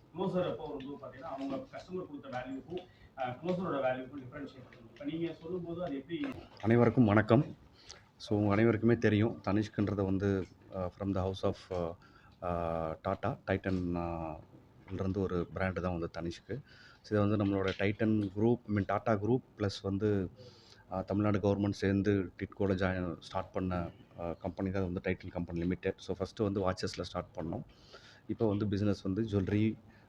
சொல்லும்போது பார்த்தீங்கன்னா அவங்க கஸ்டமர் கொடுத்த வேல்யூக்கும் க்ளோசரோட வேல்யூக்கும் டிஃப்ரென்ஷியேட் பண்ணுங்க இப்போ நீங்கள் சொல்லும்போது அது எப்படி அனைவருக்கும் வணக்கம். ஸோ உங்கள் அனைவருக்குமே தெரியும் தனிஷ்குன்றதை வந்து from the house of Tata Titan இருந்து ஒரு பிராண்டு தான் வந்து தனிஷ்க்கு. ஸோ இதை வந்து நம்மளோட Titan group I mean Tata group plus வந்து தமிழ்நாடு கவர்மெண்ட் சேர்ந்து டிட்கோட ஜாயின் ஸ்டார்ட் பண்ண கம்பெனி தான் வந்து Titan company limited so first வந்து வாட்சஸில் ஸ்டார்ட் பண்ணோம். இப்போ வந்து பிஸ்னஸ் வந்து ஜுவல்லரி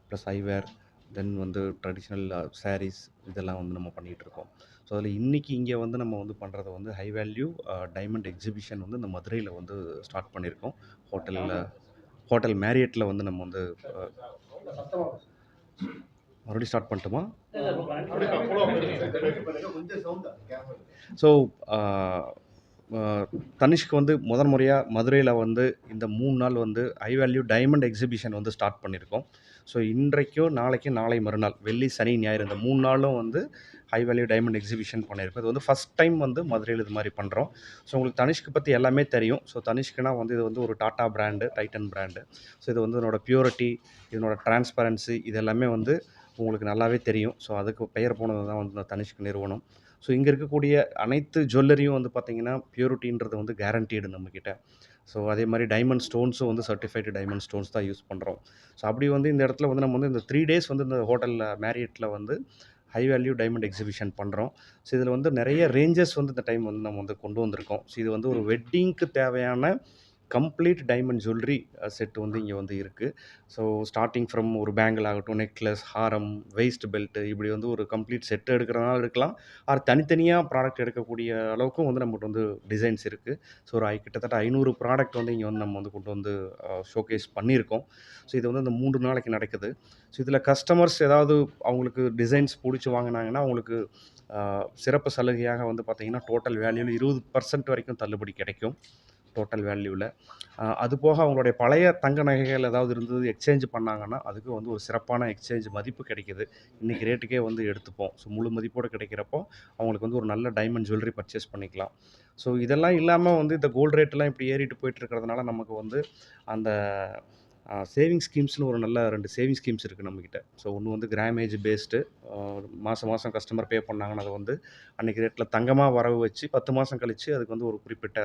ப்ளஸ் ஐவேர் தென் வந்து ட்ரெடிஷ்னல் sarees இதெல்லாம் வந்து நம்ம பண்ணிகிட்டு இருக்கோம். ஸோ அதில் இன்றைக்கி இங்கே வந்து நம்ம வந்து பண்ணுறது வந்து ஹை வேல்யூ டைமண்ட் எக்ஸிபிஷன் வந்து இந்த மதுரையில் வந்து ஸ்டார்ட் பண்ணியிருக்கோம். ஹோட்டலில் ஹோட்டல் மேரியட்டில் வந்து நம்ம வந்து அஹ், மறுபடியும் ஸ்டார்ட் பண்ணட்டுமா? ஸோ தனிஷ்க்கு வந்து முதன் முறையாக மதுரையில் வந்து இந்த மூணு நாள் வந்து ஹை வேல்யூ டைமண்ட் எக்ஸிபிஷன் வந்து ஸ்டார்ட் பண்ணியிருக்கோம் ஸோ இன்றைக்கும் நாளைக்கும் நாளை மறுநாள் வெள்ளி சனி ஞாயிறு இந்த மூணு நாளும் வந்து ஹை வேல்யூ டைமண்ட் எக்ஸிபிஷன் பண்ணியிருக்கோம் இது வந்து ஃபஸ்ட் டைம் வந்து மதுரையில் இது மாதிரி பண்ணுறோம் ஸோ உங்களுக்கு தனிஷ்க்கு பற்றி எல்லாமே தெரியும். ஸோ தனிஷ்க்குனா வந்து இது வந்து ஒரு Tata brand Titan brand so இது வந்து இதனோட பியூரிட்டி இதனோட டிரான்ஸ்பரன்சி இது எல்லாமே வந்து உங்களுக்கு நல்லாவே தெரியும். ஸோ அதுக்கு பெயர் போனது தான் வந்து இந்த தனிஷ்க் நிறுவனம். ஸோ இங்கே இருக்கக்கூடிய அனைத்து ஜுவல்லரியும் வந்து பார்த்திங்கன்னா பியூரிட்டின்றது வந்து கேரண்டீடு நம்மக்கிட்ட ஸோ அதே மாதிரி டைமண்ட் ஸ்டோன்ஸும் வந்து சர்டிஃபைடு டைமண்ட் ஸ்டோன்ஸ் தான் யூஸ் பண்ணுறோம் ஸோ அப்படி வந்து இந்த இடத்துல வந்து நம்ம வந்து இந்த த்ரீ டேஸ் வந்து இந்த ஹோட்டலில் மேரியட்டில் வந்து ஹை வேல்யூ டைமண்ட் எக்ஸிபிஷன் பண்ணுறோம் ஸோ இதில் வந்து நிறைய ரேஞ்சஸ் வந்து இந்த டைம் வந்து நம்ம வந்து கொண்டு வந்திருக்கோம். ஸோ இது வந்து ஒரு வெட்டிங்க்கு தேவையான கம்ப்ளீட் டைமண்ட் ஜுவல்லரி செட்டு வந்து இங்கே வந்து இருக்குது ஸோ ஸ்டார்டிங் ஃப்ரம் ஒரு பேங்கிள் ஆகட்டும் நெக்லஸ் ஹாரம் வெயிஸ்ட் பெல்ட்டு இப்படி வந்து ஒரு கம்ப்ளீட் செட்டு எடுக்கிறதுனால எடுக்கலாம். ஆர் தனித்தனியாக ப்ராடக்ட் எடுக்கக்கூடிய அளவுக்கும் வந்து நம்மகிட்ட வந்து டிசைன்ஸ் இருக்குது ஸோ ஒரு கிட்டத்தட்ட ஐநூறு ப்ராடக்ட் வந்து இங்கே வந்து நம்ம வந்து கொண்டு வந்து ஷோகேஸ் பண்ணியிருக்கோம். ஸோ இது வந்து இந்த மூன்று நாளைக்கு நடக்குது. ஸோ இதில் கஸ்டமர்ஸ் ஏதாவது அவங்களுக்கு டிசைன்ஸ் பிடிச்சி வாங்கினாங்கன்னா அவங்களுக்கு சிறப்பு சலுகையாக வந்து பார்த்திங்கன்னா டோட்டல் வேல்யூவில் இருபது பர்சன்ட் வரைக்கும் தள்ளுபடி கிடைக்கும். டோட்டல் வேல்யூவில் அது போக அவங்களுடைய பழைய தங்க நகைகள் ஏதாவது இருந்தது எக்ஸ்சேஞ்ச் பண்ணாங்கன்னா அதுக்கு வந்து ஒரு சிறப்பான எக்ஸ்சேஞ்ச் மதிப்பு கிடைக்கிது. இன்றைக்கி ரேட்டுக்கே வந்து எடுத்துப்போம். ஸோ முழு மதிப்போடு கிடைக்கிறப்போ அவங்களுக்கு வந்து ஒரு நல்ல டைமண்ட் ஜுவல்லரி பர்ச்சேஸ் பண்ணிக்கலாம். ஸோ இதெல்லாம் இல்லாமல் வந்து இந்த கோல்டு ரேட்டெல்லாம் இப்படி ஏறிட்டு போயிட்டு இருக்கிறதுனால நமக்கு வந்து அந்த சேவிங் ஸ்கீம்ஸ்னு ஒரு நல்ல ரெண்டு சேவிங் ஸ்கீம்ஸ் இருக்குது நம்மக்கிட்ட ஸோ ஒன்று வந்து கிராமேஜ் பேஸ்டு மாதம் மாதம் கஸ்டமர் பே பண்ணாங்கன்னா அதை வந்து அன்றைக்கி ரேட்டில் தங்கமாக வரவு வச்சு பத்து மாதம் கழித்து அதுக்கு வந்து ஒரு குறிப்பிட்ட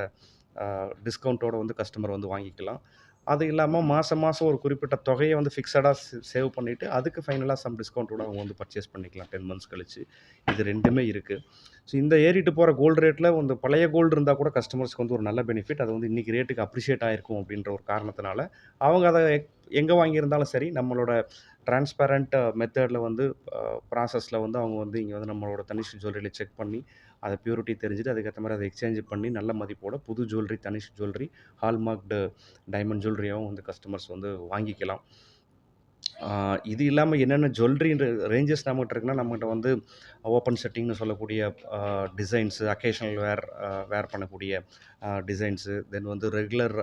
டிஸ்கவுண்ட்டோட வந்து கஸ்டமர் வந்து வாங்கிக்கலாம். அது இல்லாமல் மாதம் மாதம் ஒரு குறிப்பிட்ட தொகையை வந்து ஃபிக்ஸடாக சேவ் பண்ணிவிட்டு அதுக்கு ஃபைனலாக சம் டிஸ்கவுண்ட்டோட அவங்க வந்து பர்ச்சேஸ் பண்ணிக்கலாம். டென் மந்த்ஸ் கழிச்சு. இது ரெண்டுமே இருக்குது ஸோ இந்த ஏறிட்டு போகிற கோல்டு ரேட்டில் வந்து பழைய கோல்டு இருந்தால் கூட கஸ்டமர்ஸ்க்கு வந்து ஒரு நல்ல பெனிஃபிட் அது வந்து இன்றைக்கி ரேட்டுக்கு அப்ரிஷியேட் ஆகிருக்கும் அப்படின்ற ஒரு காரணத்தினால அவங்க அதை எங்கே வாங்கியிருந்தாலும் சரி நம்மளோட டிரான்ஸ்பேரண்ட் மெத்தடில் uh, வந்து uh, ப்ராசஸில் வந்து அவங்க வந்து இங்கே வந்து நம்மளோட தனிஷ் ஜுவல்லரியில் செக் பண்ணி அதை பியூரிட்டி தெரிஞ்சுட்டு அதுக்கேற்ற மாதிரி அதை எக்ஸ்சேஞ்ச் பண்ணி நல்ல மதிப்போட புது jewellery Tanishq jewellery hallmarked diamond ஜுவல்லரியாகவும் வந்து கஸ்டமர்ஸ் வந்து வாங்கிக்கலாம். இது இல்லாமல் என்னென்ன ஜுவல்லரின்ற ரேஞ்சஸ் நம்மகிட்ட இருக்குன்னா நம்மகிட்ட வந்து ஓப்பன் செட்டிங்னு சொல்லக்கூடிய டிசைன்ஸு அக்கேஷனல் வேர் வேர் பண்ணக்கூடிய டிசைன்ஸு தென் வந்து ரெகுலர்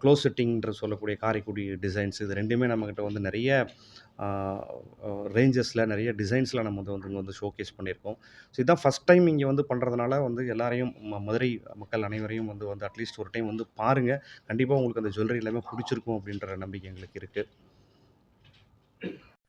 க்ளோஸ் செட்டிங்ன்ற சொல்லக்கூடிய காரைக்குடி டிசைன்ஸ் இது ரெண்டுமே நம்மக்கிட்ட வந்து நிறைய ரேஞ்சஸில் நிறைய டிசைன்ஸில் நம்ம வந்து வந்து வந்து ஷோகேஸ் பண்ணியிருக்கோம். ஸோ இதுதான் ஃபஸ்ட் டைம் இங்கே வந்து பண்ணுறதுனால வந்து எல்லாரையும் ம- மதுரை மக்கள் அனைவரையும் வந்து வந்து அட்லீஸ்ட் ஒரு டைம் வந்து பாருங்கள் கண்டிப்பாக உங்களுக்கு அந்த ஜுவல்லரி எல்லாமே பிடிச்சிருக்கும் அப்படின்ற நம்பிக்கை எங்களுக்கு இருக்குது